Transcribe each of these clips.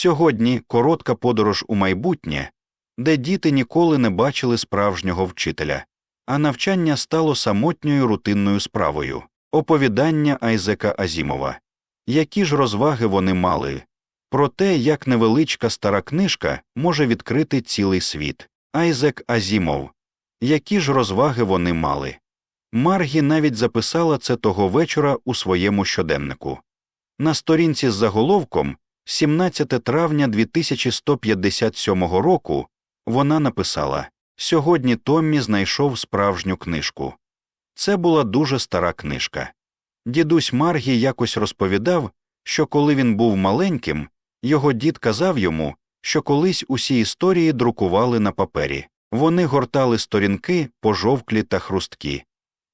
Сьогодні коротка подорож у майбутнє, де діти ніколи не бачили справжнього вчителя, а навчання стало самотньою рутинною справою, оповідання Айзека Азімова. Які ж розваги вони мали? Про те, як невеличка стара книжка може відкрити цілий світ. Айзек Азімов. Які ж розваги вони мали? Маргі навіть записала це того вечора у своєму щоденнику. На сторінці з заголовком 17 травня 2157 року вона написала Сьогодні Томмі знайшов справжню книжку. Це була дуже стара книжка. Дідусь Маргі якось розповідав, що коли він був маленьким, його дід казав йому, що колись усі історії друкували на папері, вони гортали сторінки, пожовклі та хрусткі.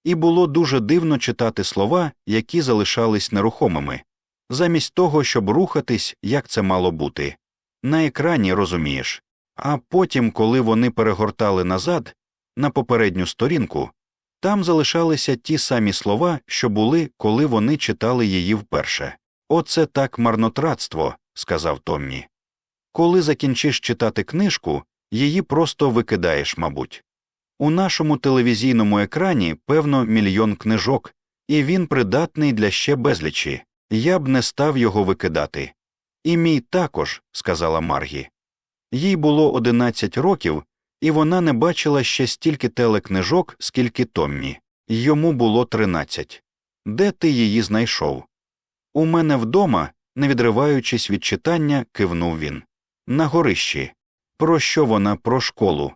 І було дуже дивно читати слова, які залишались нерухомими, замість того, щоб рухатись, як це мало бути. На екрані розумієш. А потім, коли вони перегортали назад, на попередню сторінку, там залишалися ті самі слова, що були, коли вони читали її вперше. Оце так марнотратство, сказав Томмі. Коли закінчиш читати книжку, її просто викидаєш, мабуть. У нашому телевізійному екрані, певно, мільйон книжок, і він придатний для ще безлічі. Я б не став його викидати. І мій також, сказала Маргі. Їй було одинадцять років, і вона не бачила ще стільки телекнижок, скільки Томмі. Йому було тринадцять. Де ти її знайшов? У мене вдома, не відриваючись від читання, кивнув він. На горищі. Про що вона про школу?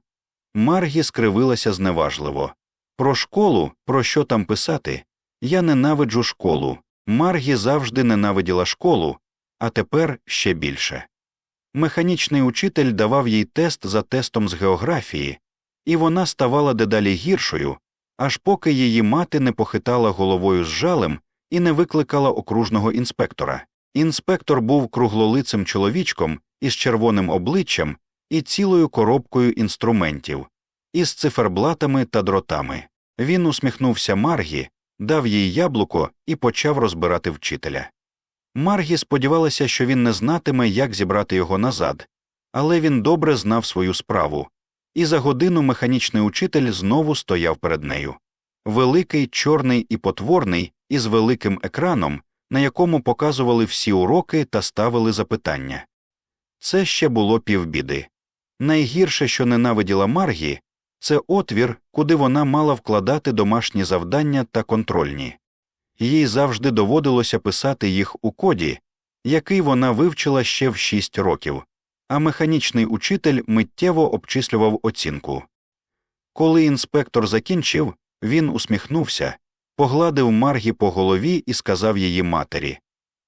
Маргі скривилася зневажливо. Про школу, про що там писати? Я ненавиджу школу. Маргі завжди ненавиділа школу, а тепер ще більше. Механічний учитель давав їй тест за тестом з географії, і вона ставала дедалі гіршою, аж поки її мати не похитала головою з жалем і не викликала окружного інспектора. Інспектор був круглолицим чоловічком із червоним обличчям і цілою коробкою інструментів, із циферблатами та дротами. Він усміхнувся Маргі, дав їй яблуко і почав розбирати вчителя. Маргі сподівалася, що він не знатиме, як зібрати його назад, але він добре знав свою справу, і за годину механічний учитель знову стояв перед нею. Великий, чорний і потворний, із великим екраном, на якому показували всі уроки та ставили запитання. Це ще було півбіди. Найгірше, що ненавиділа Маргі, це отвір, куди вона мала вкладати домашні завдання та контрольні. Їй завжди доводилося писати їх у коді, який вона вивчила ще в шість років, а механічний учитель миттєво обчислював оцінку. Коли інспектор закінчив, він усміхнувся, погладив Маргі по голові і сказав її матері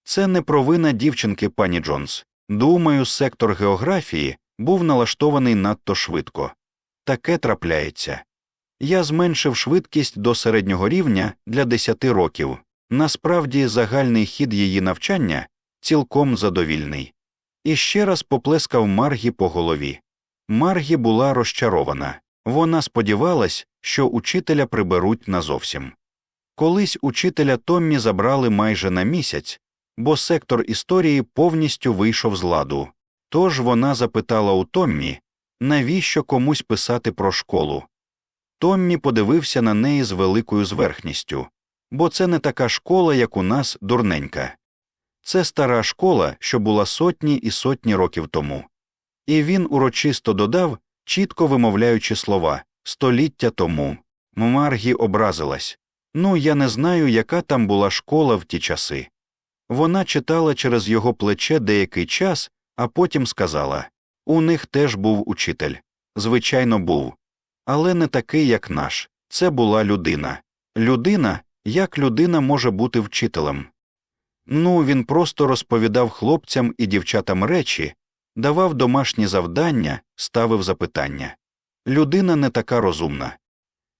Це не провина дівчинки пані Джонс. Думаю, сектор географії був налаштований надто швидко. Таке трапляється. Я зменшив швидкість до середнього рівня для 10 років. Насправді, загальний хід її навчання цілком задовільний. І ще раз поплескав Маргі по голові. Маргі була розчарована. Вона сподівалась, що учителя приберуть назовсім. Колись учителя Томмі забрали майже на місяць, бо сектор історії повністю вийшов з ладу. Тож вона запитала у Томмі, навіщо комусь писати про школу. Томмі подивився на неї з великою зверхністю, бо це не така школа, як у нас дурненька. Це стара школа, що була сотні і сотні років тому. І він урочисто додав, чітко вимовляючи слова століття тому. Маргі образилась ну, я не знаю, яка там була школа в ті часи. Вона читала через його плече деякий час, а потім сказала у них теж був учитель. Звичайно, був. Але не такий, як наш. Це була людина. Людина, як людина може бути вчителем. Ну, він просто розповідав хлопцям і дівчатам речі, давав домашні завдання, ставив запитання. Людина не така розумна.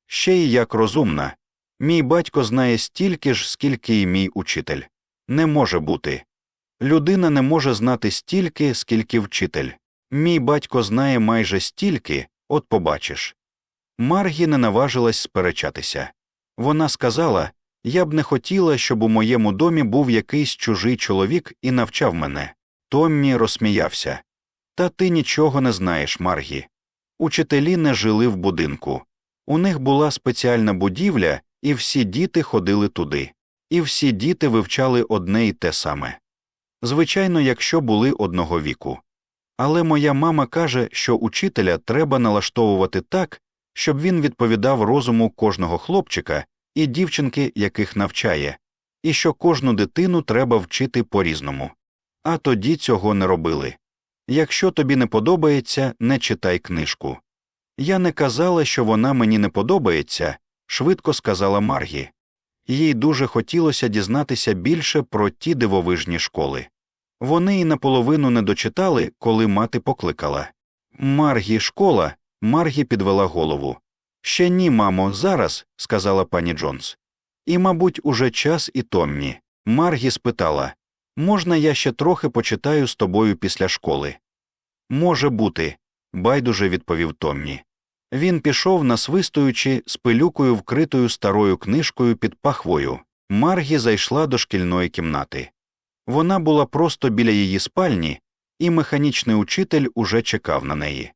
Ще й як розумна. Мій батько знає стільки ж, скільки і мій учитель. Не може бути. Людина не може знати стільки, скільки вчитель. Мій батько знає майже стільки, от побачиш. Маргі не наважилась сперечатися. Вона сказала я б не хотіла, щоб у моєму домі був якийсь чужий чоловік і навчав мене. Томмі розсміявся. Та ти нічого не знаєш, Маргі. Учителі не жили в будинку. У них була спеціальна будівля, і всі діти ходили туди. І всі діти вивчали одне й те саме. Звичайно, якщо були одного віку. Але моя мама каже, що учителя треба налаштовувати так, щоб він відповідав розуму кожного хлопчика і дівчинки, яких навчає, і що кожну дитину треба вчити по різному. А тоді цього не робили. Якщо тобі не подобається, не читай книжку. Я не казала, що вона мені не подобається, швидко сказала Маргі. Їй дуже хотілося дізнатися більше про ті дивовижні школи. Вони й наполовину не дочитали, коли мати покликала. Маргі, школа. Маргі підвела голову. Ще ні, мамо, зараз, сказала пані Джонс. І, мабуть, уже час і Томмі. Маргі спитала можна я ще трохи почитаю з тобою після школи? Може бути, байдуже відповів Томмі. Він пішов, насвистуючи з пилюкою, вкритою старою книжкою під пахвою. Маргі зайшла до шкільної кімнати. Вона була просто біля її спальні, і механічний учитель уже чекав на неї.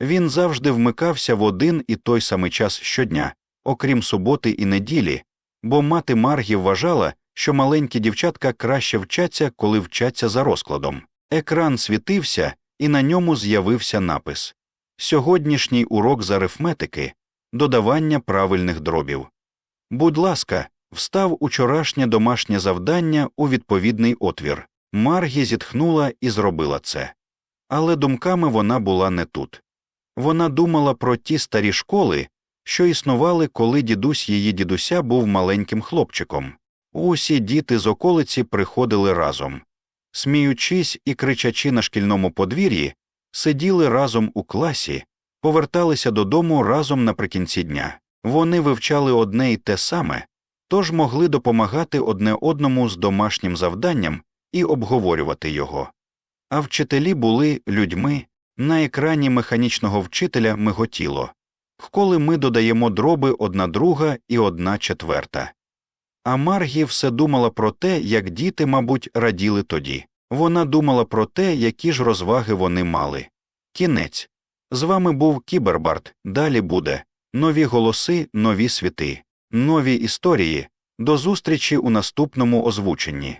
Він завжди вмикався в один і той самий час щодня, окрім суботи і неділі, бо мати Маргі вважала, що маленькі дівчатка краще вчаться, коли вчаться за розкладом. Екран світився, і на ньому з'явився напис Сьогоднішній урок з арифметики, додавання правильних дробів. Будь ласка, встав учорашнє домашнє завдання у відповідний отвір. Маргі зітхнула і зробила це. Але думками вона була не тут. Вона думала про ті старі школи, що існували, коли дідусь її дідуся був маленьким хлопчиком. Усі діти з околиці приходили разом. Сміючись і кричачи на шкільному подвір'ї, сиділи разом у класі, поверталися додому разом наприкінці дня. Вони вивчали одне й те саме, тож могли допомагати одне одному з домашнім завданням і обговорювати його. А вчителі були людьми, на екрані механічного вчителя миготіло, коли ми додаємо дроби одна друга і одна четверта. А Маргі все думала про те, як діти, мабуть, раділи тоді. Вона думала про те, які ж розваги вони мали. Кінець. З вами був Кібербарт. Далі буде нові голоси, нові світи, нові історії. До зустрічі у наступному озвученні.